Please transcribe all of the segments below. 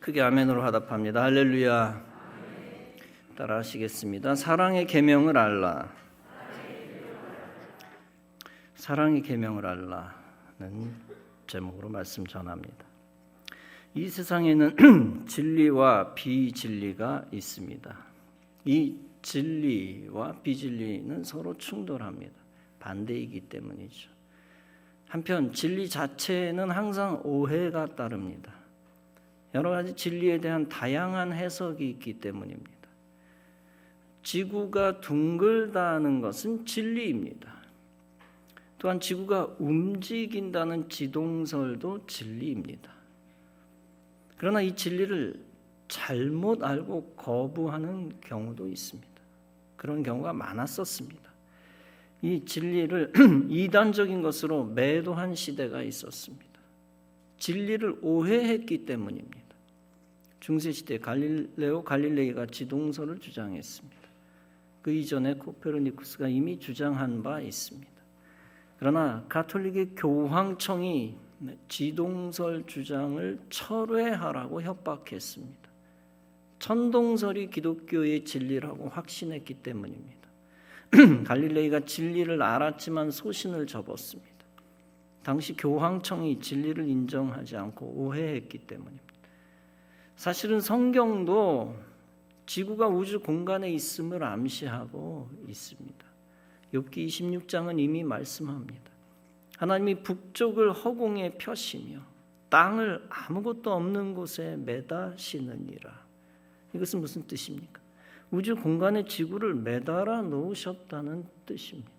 크게 아멘으로 화답합니다. 할렐루야. 따라 하시겠습니다. 사랑의 계명을 알라. 사랑의 계명을 알라는 제목으로 말씀 전합니다. 이 세상에는 진리와 비진리가 있습니다. 이 진리와 비진리는 서로 충돌합니다. 반대이기 때문이죠. 한편 진리 자체는 항상 오해가 따릅니다. 여러 가지 진리에 대한 다양한 해석이 있기 때문입니다. 지구가 둥글다는 것은 진리입니다. 또한 지구가 움직인다는 지동설도 진리입니다. 그러나 이 진리를 잘못 알고 거부하는 경우도 있습니다. 그런 경우가 많았었습니다. 이 진리를 이단적인 것으로 매도한 시대가 있었습니다. 진리를 오해했기 때문입니다. 중세 시대 갈릴레오 갈릴레이가 지동설을 주장했습니다. 그 이전에 코페르니쿠스가 이미 주장한 바 있습니다. 그러나 가톨릭의 교황청이 지동설 주장을 철회하라고 협박했습니다. 천동설이 기독교의 진리라고 확신했기 때문입니다. 갈릴레이가 진리를 알았지만 소신을 접었습니다. 당시 교황청이 진리를 인정하지 않고 오해했기 때문입니다. 사실은 성경도 지구가 우주 공간에 있음을 암시하고 있습니다. 욥기 26장은 이미 말씀합니다. 하나님이 북쪽을 허공에 펴시며 땅을 아무것도 없는 곳에 매다시느니라. 이것은 무슨 뜻입니까? 우주 공간에 지구를 매달아 놓으셨다는 뜻입니다.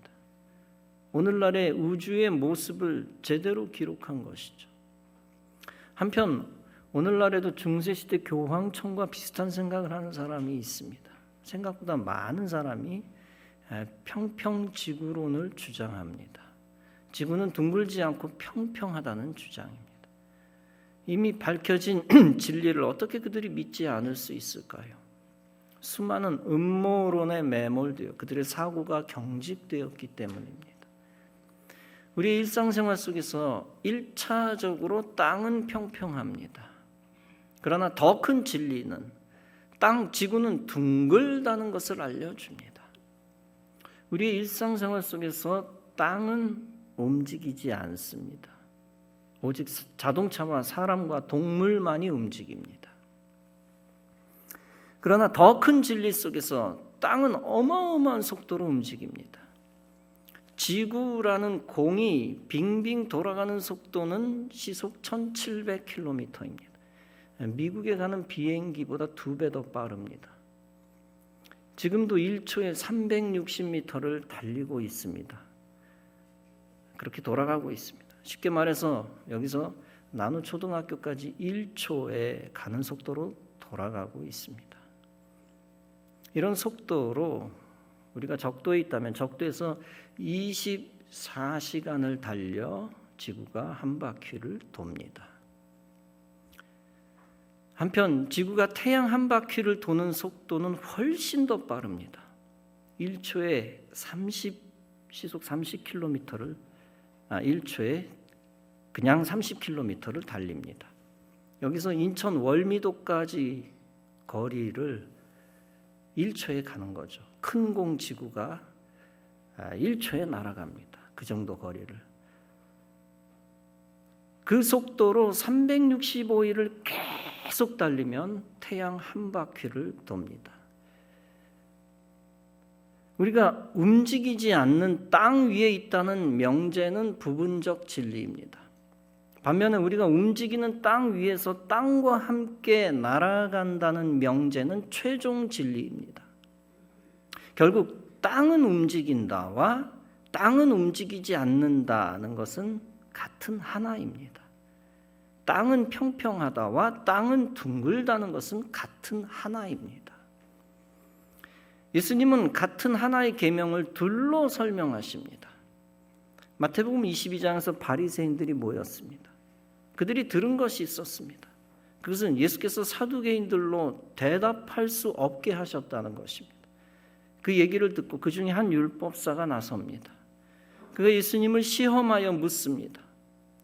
오늘날의 우주의 모습을 제대로 기록한 것이죠. 한편 오늘날에도 중세시대 교황청과 비슷한 생각을 하는 사람이 있습니다. 생각보다 많은 사람이 평평지구론을 주장합니다. 지구는 둥글지 않고 평평하다는 주장입니다. 이미 밝혀진 진리를 어떻게 그들이 믿지 않을 수 있을까요? 수많은 음모론에 매몰되어 그들의 사고가 경직되었기 때문입니다. 우리 일상생활 속에서 1차적으로 땅은 평평합니다. 그러나 더 큰 진리는 땅, 지구는 둥글다는 것을 알려줍니다. 우리의 일상생활 속에서 땅은 움직이지 않습니다. 오직 자동차와 사람과 동물만이 움직입니다. 그러나 더 큰 진리 속에서 땅은 어마어마한 속도로 움직입니다. 지구라는 공이 빙빙 돌아가는 속도는 시속 1700km입니다. 미국에 가는 비행기보다 두 배 더 빠릅니다. 지금도 1초에 360m를 달리고 있습니다. 그렇게 돌아가고 있습니다. 쉽게 말해서 여기서 나누 초등학교까지 1초에 가는 속도로 돌아가고 있습니다. 이런 속도로 우리가 적도에 있다면 적도에서 24시간을 달려 지구가 한 바퀴를 돕니다. 한편 지구가 태양 한 바퀴를 도는 속도는 훨씬 더 빠릅니다. 1초에 30 시속 30km를 아 1초에 그냥 30km를 달립니다. 여기서 인천 월미도까지 거리를 1초에 가는 거죠. 큰 공 지구가 1초에 아, 날아갑니다. 그 정도 거리를. 그 속도로 365일을 계속 달리면 태양 한 바퀴를 돕니다. 우리가 움직이지 않는 땅 위에 있다는 명제는 부분적 진리입니다. 반면에 우리가 움직이는 땅 위에서 땅과 함께 날아간다는 명제는 최종 진리입니다. 결국 땅은 움직인다와 땅은 움직이지 않는다는 것은 같은 하나입니다. 땅은 평평하다와 땅은 둥글다는 것은 같은 하나입니다. 예수님은 같은 하나의 계명을 둘로 설명하십니다. 마태복음 22장에서 바리새인들이 모였습니다. 그들이 들은 것이 있었습니다. 그것은 예수께서 사두개인들로 대답할 수 없게 하셨다는 것입니다. 그 얘기를 듣고 그 중에 한 율법사가 나섭니다. 그가 예수님을 시험하여 묻습니다.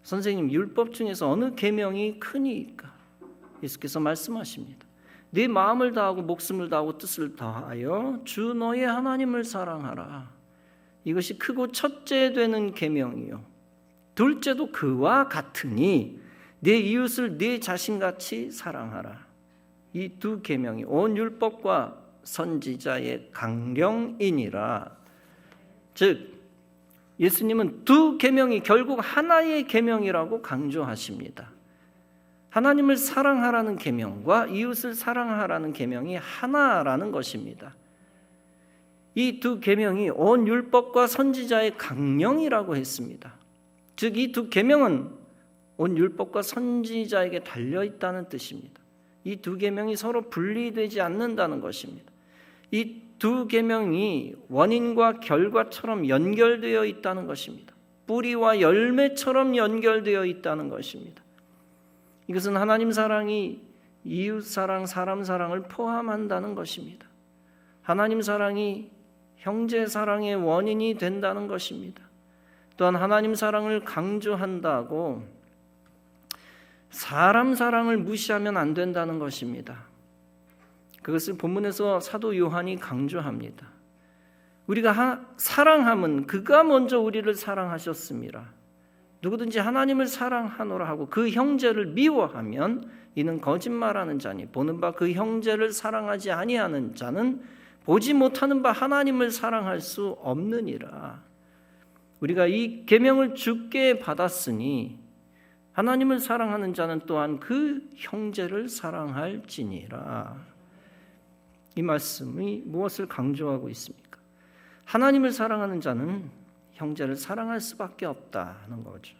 선생님, 율법 중에서 어느 계명이 크니까? 예수께서 말씀하십니다. 네 마음을 다하고 목숨을 다하고 뜻을 다하여 주 너의 하나님을 사랑하라. 이것이 크고 첫째 되는 계명이요. 둘째도 그와 같으니 내 이웃을 네 자신같이 사랑하라. 이 두 계명이 온 율법과 선지자의 강령이니라. 즉 예수님은 두 계명이 결국 하나의 계명이라고 강조하십니다. 하나님을 사랑하라는 계명과 이웃을 사랑하라는 계명이 하나라는 것입니다. 이 두 계명이 온 율법과 선지자의 강령이라고 했습니다. 즉 이 두 계명은 온 율법과 선지자에게 달려 있다는 뜻입니다. 이 두 계명이 서로 분리되지 않는다는 것입니다. 이 두 계명이 원인과 결과처럼 연결되어 있다는 것입니다. 뿌리와 열매처럼 연결되어 있다는 것입니다. 이것은 하나님 사랑이 이웃 사랑, 사람 사랑을 포함한다는 것입니다. 하나님 사랑이 형제 사랑의 원인이 된다는 것입니다. 또한 하나님 사랑을 강조한다고 사람 사랑을 무시하면 안 된다는 것입니다. 그것을 본문에서 사도 요한이 강조합니다. 우리가 하, 사랑함은 그가 먼저 우리를 사랑하셨습니다. 누구든지 하나님을 사랑하노라 하고 그 형제를 미워하면 이는 거짓말하는 자니 보는 바 그 형제를 사랑하지 아니하는 자는 보지 못하는 바 하나님을 사랑할 수 없느니라. 우리가 이 계명을 주께 받았으니 하나님을 사랑하는 자는 또한 그 형제를 사랑할지니라. 이 말씀이 무엇을 강조하고 있습니까? 하나님을 사랑하는 자는 형제를 사랑할 수밖에 없다는 거죠.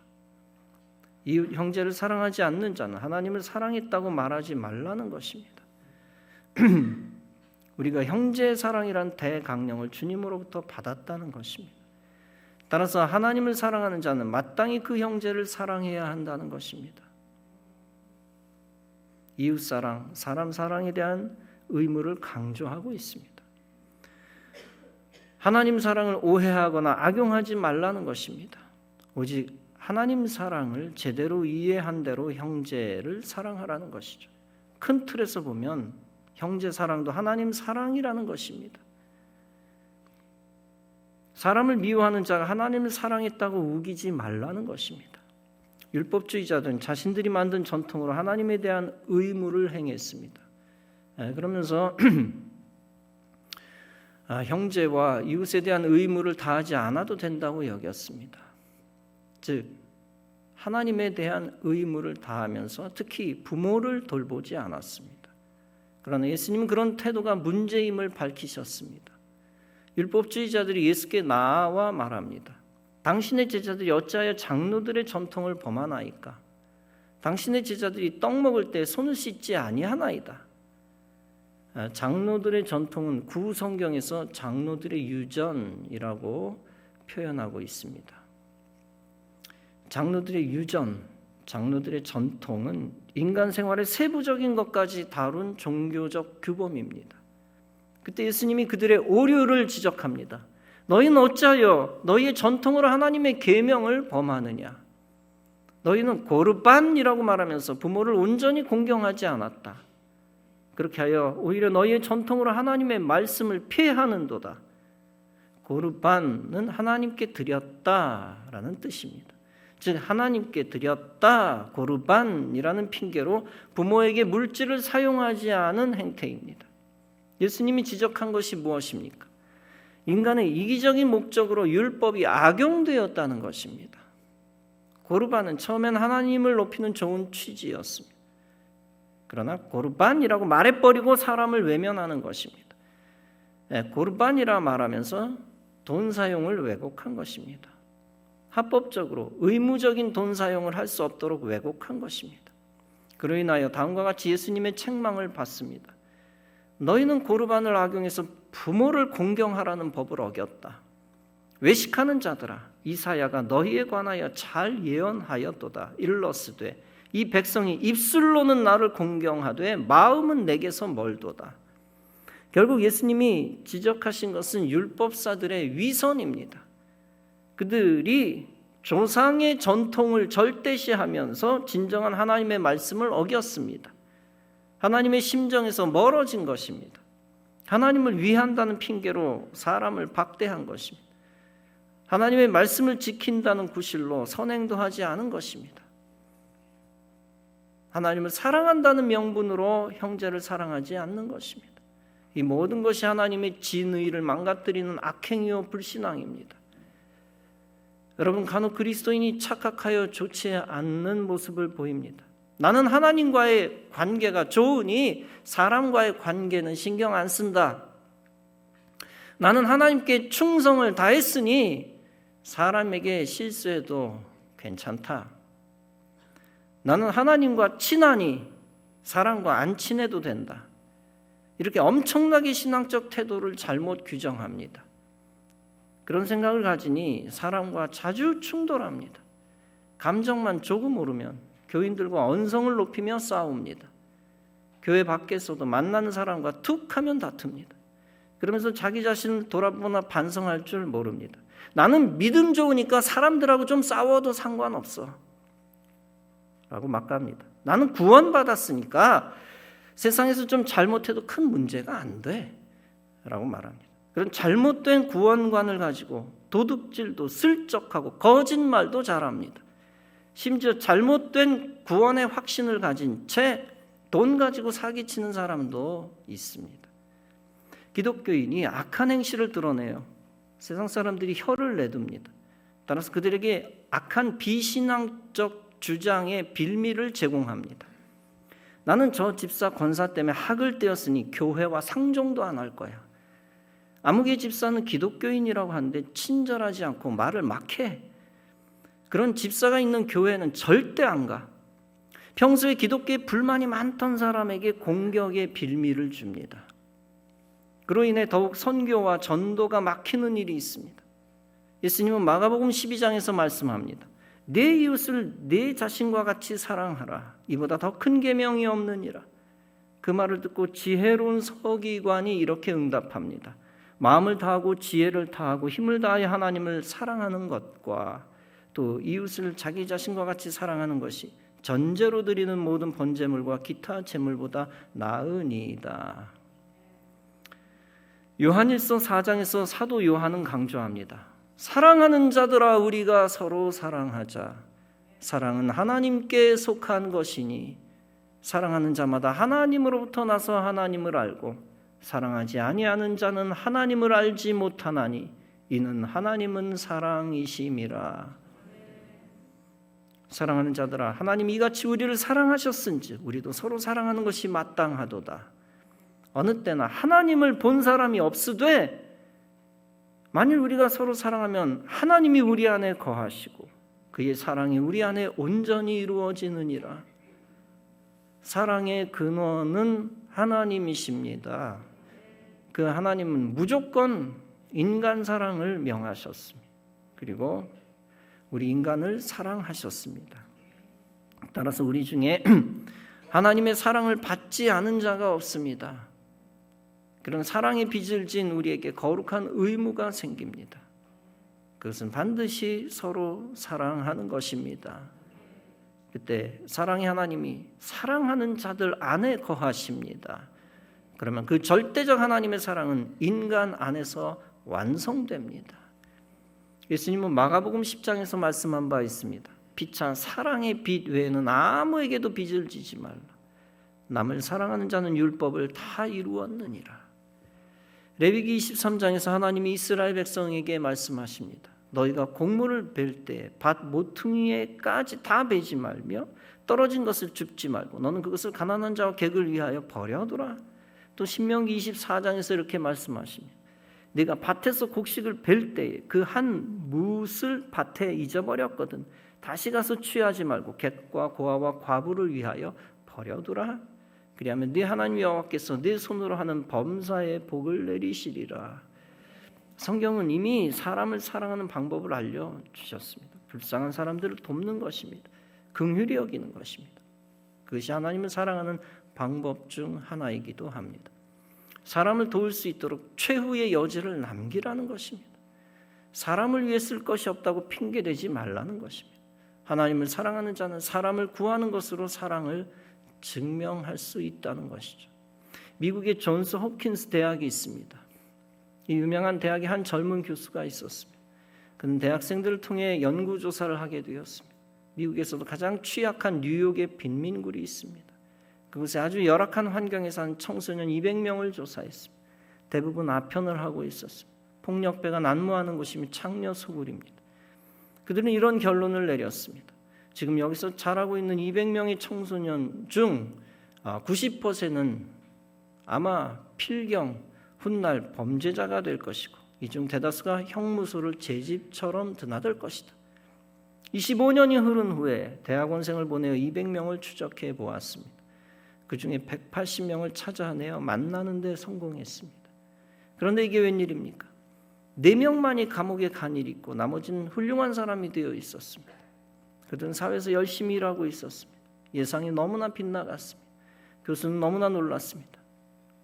이웃 형제를 사랑하지 않는 자는 하나님을 사랑했다고 말하지 말라는 것입니다. 우리가 형제 사랑이란 대강령을 주님으로부터 받았다는 것입니다. 따라서 하나님을 사랑하는 자는 마땅히 그 형제를 사랑해야 한다는 것입니다. 이웃 사랑, 사람 사랑에 대한 의무를 강조하고 있습니다. 하나님 사랑을 오해하거나 악용하지 말라는 것입니다. 오직 하나님 사랑을 제대로 이해한 대로 형제를 사랑하라는 것이죠. 큰 틀에서 보면 형제 사랑도 하나님 사랑이라는 것입니다. 사람을 미워하는 자가 하나님을 사랑했다고 우기지 말라는 것입니다. 율법주의자들은 자신들이 만든 전통으로 하나님에 대한 의무를 행했습니다. 예, 그러면서 아, 형제와 이웃에 대한 의무를 다하지 않아도 된다고 여겼습니다. 즉 하나님에 대한 의무를 다하면서 특히 부모를 돌보지 않았습니다. 그러나 예수님은 그런 태도가 문제임을 밝히셨습니다. 율법주의자들이 예수께 나와 말합니다. 당신의 제자들이 어찌하여 장로들의 전통을 범하나이까? 당신의 제자들이 떡 먹을 때 손을 씻지 아니하나이다. 아, 장로들의 전통은 구성경에서 장로들의 유전이라고 표현하고 있습니다. 장로들의 유전, 장로들의 전통은 인간 생활의 세부적인 것까지 다룬 종교적 규범입니다. 그때 예수님이 그들의 오류를 지적합니다. 너희는 어찌하여 너희의 전통으로 하나님의 계명을 범하느냐? 너희는 고르반이라고 말하면서 부모를 온전히 공경하지 않았다. 그렇게 하여 오히려 너희의 전통으로 하나님의 말씀을 피하는도다. 고르반은 하나님께 드렸다라는 뜻입니다. 즉 하나님께 드렸다 고르반이라는 핑계로 부모에게 물질을 사용하지 않은 행태입니다. 예수님이 지적한 것이 무엇입니까? 인간의 이기적인 목적으로 율법이 악용되었다는 것입니다. 고르반은 처음엔 하나님을 높이는 좋은 취지였습니다. 그러나 고르반이라고 말해버리고 사람을 외면하는 것입니다. 네, 고르반이라 말하면서 돈 사용을 왜곡한 것입니다. 합법적으로 의무적인 돈 사용을 할 수 없도록 왜곡한 것입니다. 그로 인하여 다음과 같이 예수님의 책망을 받습니다. 너희는 고르반을 악용해서 부모를 공경하라는 법을 어겼다. 외식하는 자들아 이사야가 너희에 관하여 잘 예언하였도다. 일러스되 이 백성이 입술로는 나를 공경하되 마음은 내게서 멀도다. 결국 예수님이 지적하신 것은 율법사들의 위선입니다. 그들이 조상의 전통을 절대시하면서 진정한 하나님의 말씀을 어겼습니다. 하나님의 심정에서 멀어진 것입니다. 하나님을 위한다는 핑계로 사람을 박대한 것입니다. 하나님의 말씀을 지킨다는 구실로 선행도 하지 않은 것입니다. 하나님을 사랑한다는 명분으로 형제를 사랑하지 않는 것입니다. 이 모든 것이 하나님의 진의를 망가뜨리는 악행이요 불신앙입니다. 여러분 간혹 그리스도인이 착각하여 좋지 않는 모습을 보입니다. 나는 하나님과의 관계가 좋으니 사람과의 관계는 신경 안 쓴다. 나는 하나님께 충성을 다했으니 사람에게 실수해도 괜찮다. 나는 하나님과 친하니 사람과 안 친해도 된다. 이렇게 엄청나게 신앙적 태도를 잘못 규정합니다. 그런 생각을 가지니 사람과 자주 충돌합니다. 감정만 조금 오르면 교인들과 언성을 높이며 싸웁니다. 교회 밖에서도 만나는 사람과 툭 하면 다툽니다. 그러면서 자기 자신을 돌아보나 반성할 줄 모릅니다. 나는 믿음 좋으니까 사람들하고 좀 싸워도 상관없어. 라고 막 갑니다. 나는 구원받았으니까 세상에서 좀 잘못해도 큰 문제가 안 돼. 라고 말합니다. 그런 잘못된 구원관을 가지고 도둑질도 슬쩍하고 거짓말도 잘합니다. 심지어 잘못된 구원의 확신을 가진 채 돈 가지고 사기치는 사람도 있습니다. 기독교인이 악한 행실을 드러내요. 세상 사람들이 혀를 내둡니다. 따라서 그들에게 악한 비신앙적 주장의 빌미를 제공합니다. 나는 저 집사 권사 때문에 학을 떼었으니 교회와 상종도 안 할 거야. 아무개 집사는 기독교인이라고 하는데 친절하지 않고 말을 막 해. 그런 집사가 있는 교회는 절대 안 가. 평소에 기독교에 불만이 많던 사람에게 공격의 빌미를 줍니다. 그로 인해 더욱 선교와 전도가 막히는 일이 있습니다. 예수님은 마가복음 12장에서 말씀합니다. 내 이웃을 내 자신과 같이 사랑하라. 이보다 더 큰 계명이 없느니라. 그 말을 듣고 지혜로운 서기관이 이렇게 응답합니다. 마음을 다하고 지혜를 다하고 힘을 다하여 하나님을 사랑하는 것과 또 이웃을 자기 자신과 같이 사랑하는 것이 전제로 드리는 모든 번제물과 기타 제물보다 나으니이다. 요한일서 4장에서 사도 요한은 강조합니다. 사랑하는 자들아 우리가 서로 사랑하자. 사랑은 하나님께 속한 것이니 사랑하는 자마다 하나님으로부터 나서 하나님을 알고 사랑하지 아니하는 자는 하나님을 알지 못하나니 이는 하나님은 사랑이심이라. 사랑하는 자들아 하나님 이같이 우리를 사랑하셨은지 우리도 서로 사랑하는 것이 마땅하도다. 어느 때나 하나님을 본 사람이 없으되 만일 우리가 서로 사랑하면 하나님이 우리 안에 거하시고 그의 사랑이 우리 안에 온전히 이루어지느니라. 사랑의 근원은 하나님이십니다. 그 하나님은 무조건 인간 사랑을 명하셨습니다. 그리고 우리 인간을 사랑하셨습니다. 따라서 우리 중에 하나님의 사랑을 받지 않은 자가 없습니다. 그런 사랑의 빚을 진 우리에게 거룩한 의무가 생깁니다. 그것은 반드시 서로 사랑하는 것입니다. 그때 사랑의 하나님이 사랑하는 자들 안에 거하십니다. 그러면 그 절대적 하나님의 사랑은 인간 안에서 완성됩니다. 예수님은 마가복음 10장에서 말씀한 바 있습니다. 피차 사랑의 빚 외에는 아무에게도 빚을 지지 말라. 남을 사랑하는 자는 율법을 다 이루었느니라. 레위기 23장에서 하나님이 이스라엘 백성에게 말씀하십니다. 너희가 곡물을 벨 때 밭 모퉁이에까지 다 베지 말며 떨어진 것을 줍지 말고 너는 그것을 가난한 자와 객을 위하여 버려두라. 또 신명기 24장에서 이렇게 말씀하십니다. 네가 밭에서 곡식을 벨 때에 그 한 뭇을 밭에 잊어버렸거든. 다시 가서 취하지 말고 객과 고아와 과부를 위하여 버려두라. 그리하면 네 하나님 여호와께서 네 손으로 하는 범사에 복을 내리시리라. 성경은 이미 사람을 사랑하는 방법을 알려 주셨습니다. 불쌍한 사람들을 돕는 것입니다. 긍휼히 여기는 것입니다. 그것이 하나님을 사랑하는 방법 중 하나이기도 합니다. 사람을 도울 수 있도록 최후의 여지를 남기라는 것입니다. 사람을 위해 쓸 것이 없다고 핑계대지 말라는 것입니다. 하나님을 사랑하는 자는 사람을 구하는 것으로 사랑을 증명할 수 있다는 것이죠. 미국의 존스 홉킨스 대학이 있습니다. 이 유명한 대학에 한 젊은 교수가 있었습니다. 그는 대학생들을 통해 연구 조사를 하게 되었습니다. 미국에서도 가장 취약한 뉴욕의 빈민굴이 있습니다. 그곳에 아주 열악한 환경에 사는 청소년 200명을 조사했습니다. 대부분 아편을 하고 있었습니다. 폭력배가 난무하는 곳이며 창녀 소굴입니다. 그들은 이런 결론을 내렸습니다. 지금 여기서 자라고 있는 200명의 청소년 중 90%는 아마 필경, 훗날 범죄자가 될 것이고 이 중 대다수가 형무소를 제 집처럼 드나들 것이다. 25년이 흐른 후에 대학원생을 보내어 200명을 추적해 보았습니다. 그 중에 180명을 찾아내어 만나는 데 성공했습니다. 그런데 이게 웬일입니까? 4명만이 감옥에 간 일이 있고 나머지는 훌륭한 사람이 되어 있었습니다. 그들은 사회에서 열심히 일하고 있었습니다. 예상이 너무나 빗나갔습니다. 교수는 너무나 놀랐습니다.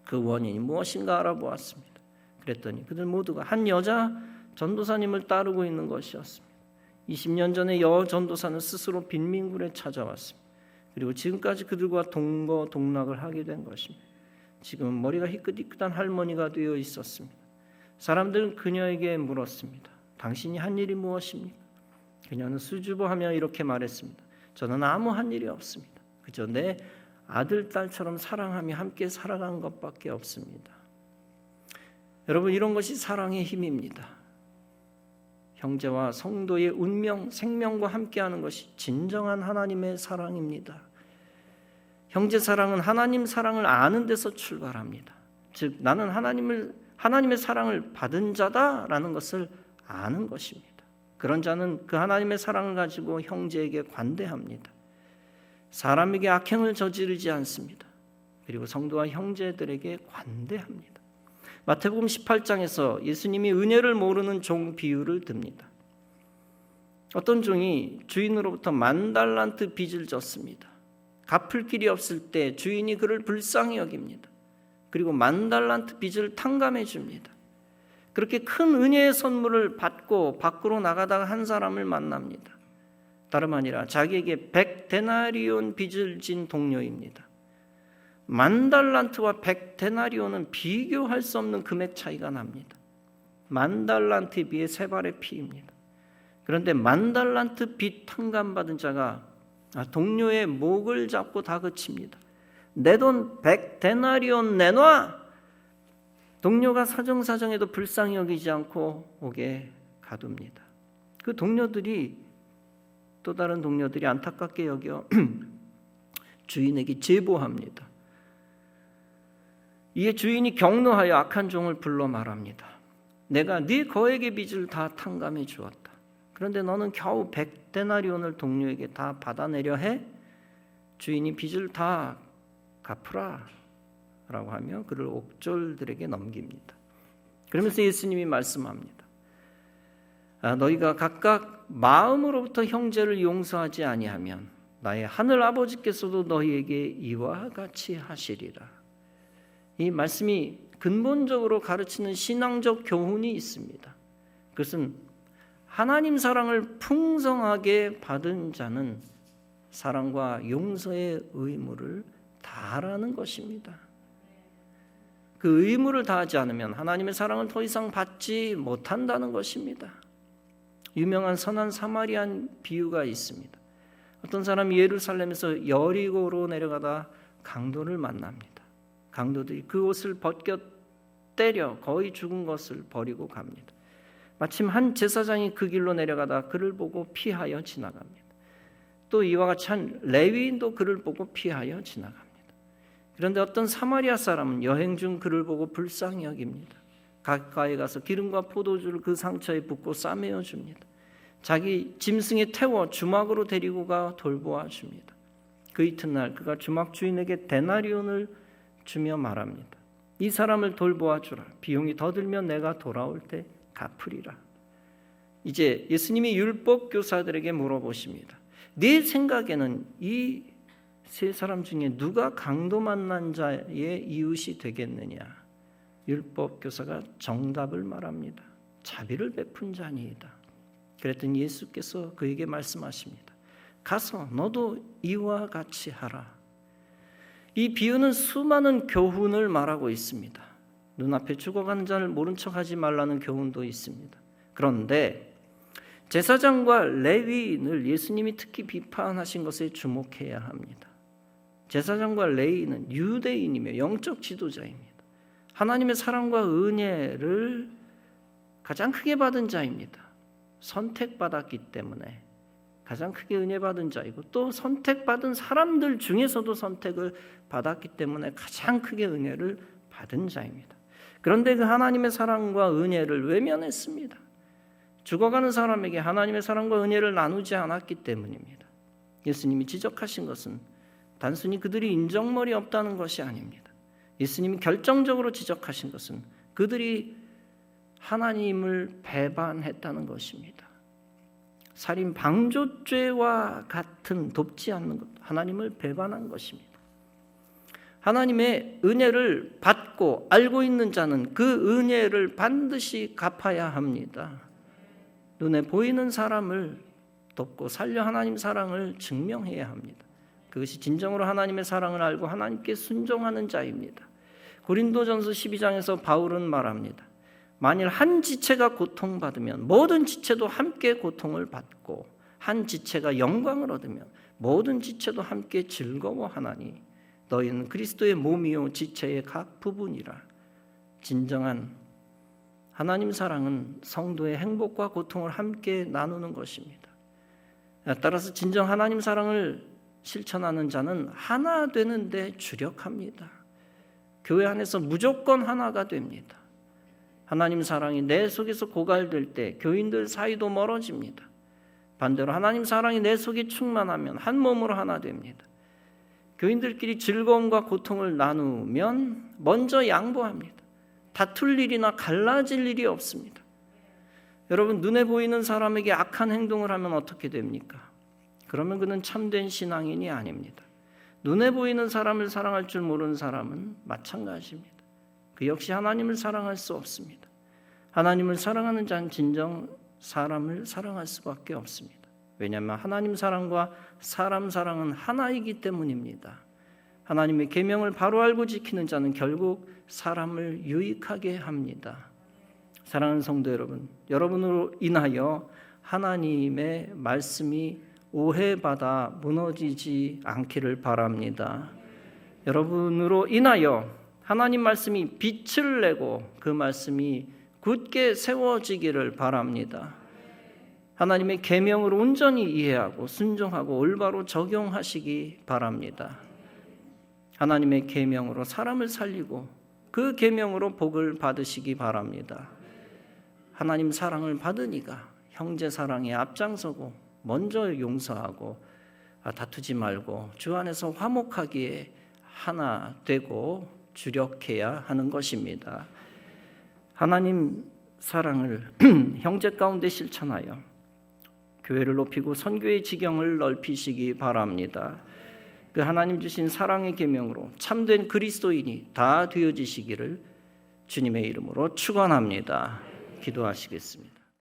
그 원인이 무엇인가 알아보았습니다. 그랬더니 그들 모두가 한 여자 전도사님을 따르고 있는 것이었습니다. 20년 전에 여 전도사는 스스로 빈민굴에 찾아왔습니다. 그리고 지금까지 그들과 동거 동락을 하게 된 것입니다. 지금은 머리가 희끗희끗한 할머니가 되어 있었습니다. 사람들은 그녀에게 물었습니다. 당신이 한 일이 무엇입니까? 그녀는 수줍어하며 이렇게 말했습니다. 저는 아무 한 일이 없습니다. 그저 내 아들 딸처럼 사랑하며 함께 살아간 것밖에 없습니다. 여러분 이런 것이 사랑의 힘입니다. 형제와 성도의 운명, 생명과 함께하는 것이 진정한 하나님의 사랑입니다. 형제 사랑은 하나님 사랑을 아는 데서 출발합니다. 즉 나는 하나님을 하나님의 사랑을 받은 자다라는 것을 아는 것입니다. 그런 자는 그 하나님의 사랑을 가지고 형제에게 관대합니다. 사람에게 악행을 저지르지 않습니다. 그리고 성도와 형제들에게 관대합니다. 마태복음 18장에서 예수님이 은혜를 모르는 종 비유를 듭니다. 어떤 종이 주인으로부터 만 달란트 빚을 졌습니다. 갚을 길이 없을 때 주인이 그를 불쌍히 여깁니다. 그리고 만 달란트 빚을 탕감해 줍니다. 그렇게 큰 은혜의 선물을 받고 밖으로 나가다가 한 사람을 만납니다. 다름 아니라 자기에게 백 데나리온 빚을 진 동료입니다. 만 달란트와 백 데나리온은 비교할 수 없는 금액 차이가 납니다. 만 달란트에 비해 세 발의 피입니다. 그런데 만 달란트 빚 탕감 받은 자가 동료의 목을 잡고 다그칩니다. 내 돈 백 데나리온 내놔! 동료가 사정사정해도 불쌍히 여기지 않고 오게 가둡니다. 그 동료들이 또 다른 동료들이 안타깝게 여겨 주인에게 제보합니다. 이에 주인이 격노하여 악한 종을 불러 말합니다. 내가 네 거액의 빚을 다 탕감해 주었다. 그런데 너는 겨우 백 데나리온을 동료에게 다 받아내려 해? 주인이 빚을 다 갚으라. 라고 하며 그를 옥졸들에게 넘깁니다. 그러면서 예수님이 말씀합니다. 아, 너희가 각각 마음으로부터 형제를 용서하지 아니하면 나의 하늘 아버지께서도 너희에게 이와 같이 하시리라. 이 말씀이 근본적으로 가르치는 신앙적 교훈이 있습니다. 그것은 하나님 사랑을 풍성하게 받은 자는 사랑과 용서의 의무를 다하라는 것입니다. 그 의무를 다하지 않으면 하나님의 사랑을 더 이상 받지 못한다는 것입니다. 유명한 선한 사마리안 비유가 있습니다. 어떤 사람이 예루살렘에서 여리고로 내려가다 강도를 만납니다. 강도들이 그 옷을 벗겨 때려 거의 죽은 것을 버리고 갑니다. 마침 한 제사장이 그 길로 내려가다 그를 보고 피하여 지나갑니다. 또 이와 같이 한 레위인도 그를 보고 피하여 지나갑니다. 그런데 어떤 사마리아 사람은 여행 중 그를 보고 불쌍히 여깁니다. 가까이 가서 기름과 포도주를 그 상처에 붓고 싸매어 줍니다. 자기 짐승에 태워 주막으로 데리고 가 돌보아 줍니다. 그 이튿날 그가 주막 주인에게 데나리온을 주며 말합니다. 이 사람을 돌보아 주라. 비용이 더 들면 내가 돌아올 때 갚으리라. 이제 예수님이 율법 교사들에게 물어보십니다. 네 생각에는 이 세 사람 중에 누가 강도 만난 자의 이웃이 되겠느냐? 율법 교사가 정답을 말합니다. 자비를 베푼 자니이다. 그랬더니 예수께서 그에게 말씀하십니다. 가서 너도 이와 같이 하라. 이 비유는 수많은 교훈을 말하고 있습니다. 눈앞에 죽어가는 자를 모른 척하지 말라는 교훈도 있습니다. 그런데 제사장과 레위인을 예수님이 특히 비판하신 것에 주목해야 합니다. 제사장과 레위인은 유대인이며 영적 지도자입니다. 하나님의 사랑과 은혜를 가장 크게 받은 자입니다. 선택받았기 때문에 가장 크게 은혜 받은 자이고 또 선택받은 사람들 중에서도 선택을 받았기 때문에 가장 크게 은혜를 받은 자입니다. 그런데 그 하나님의 사랑과 은혜를 외면했습니다. 죽어가는 사람에게 하나님의 사랑과 은혜를 나누지 않았기 때문입니다. 예수님이 지적하신 것은 단순히 그들이 인정머리 없다는 것이 아닙니다. 예수님이 결정적으로 지적하신 것은 그들이 하나님을 배반했다는 것입니다. 살인 방조죄와 같은 돕지 않는 것, 하나님을 배반한 것입니다. 하나님의 은혜를 받고 알고 있는 자는 그 은혜를 반드시 갚아야 합니다. 눈에 보이는 사람을 돕고 살려 하나님 사랑을 증명해야 합니다. 그것이 진정으로 하나님의 사랑을 알고 하나님께 순종하는 자입니다. 고린도전서 12장에서 바울은 말합니다. 만일 한 지체가 고통받으면 모든 지체도 함께 고통을 받고 한 지체가 영광을 얻으면 모든 지체도 함께 즐거워하나니 너희는 그리스도의 몸이요 지체의 각 부분이라 진정한 하나님 사랑은 성도의 행복과 고통을 함께 나누는 것입니다. 따라서 진정 하나님 사랑을 실천하는 자는 하나 되는데 주력합니다. 교회 안에서 무조건 하나가 됩니다. 하나님 사랑이 내 속에서 고갈될 때 교인들 사이도 멀어집니다. 반대로 하나님 사랑이 내 속에 충만하면 한 몸으로 하나 됩니다. 교인들끼리 즐거움과 고통을 나누면 먼저 양보합니다. 다툴 일이나 갈라질 일이 없습니다. 여러분 눈에 보이는 사람에게 악한 행동을 하면 어떻게 됩니까? 그러면 그는 참된 신앙인이 아닙니다. 눈에 보이는 사람을 사랑할 줄 모르는 사람은 마찬가지입니다. 그 역시 하나님을 사랑할 수 없습니다. 하나님을 사랑하는 자는 진정 사람을 사랑할 수밖에 없습니다. 왜냐하면 하나님 사랑과 사람 사랑은 하나이기 때문입니다. 하나님의 계명을 바로 알고 지키는 자는 결국 사람을 유익하게 합니다. 사랑하는 성도 여러분, 여러분으로 인하여 하나님의 말씀이 오해받아 무너지지 않기를 바랍니다. 여러분으로 인하여 하나님 말씀이 빛을 내고 그 말씀이 굳게 세워지기를 바랍니다. 하나님의 계명을 온전히 이해하고 순종하고 올바로 적용하시기 바랍니다. 하나님의 계명으로 사람을 살리고 그 계명으로 복을 받으시기 바랍니다. 하나님 사랑을 받으니까 형제 사랑에 앞장서고 먼저 용서하고 아, 다투지 말고 주 안에서 화목하기에 하나 되고 주력해야 하는 것입니다. 하나님 사랑을 형제 가운데 실천하여 교회를 높이고 선교의 지경을 넓히시기 바랍니다. 그 하나님 주신 사랑의 계명으로 참된 그리스도인이 다 되어지시기를 주님의 이름으로 축원합니다. 기도하시겠습니다.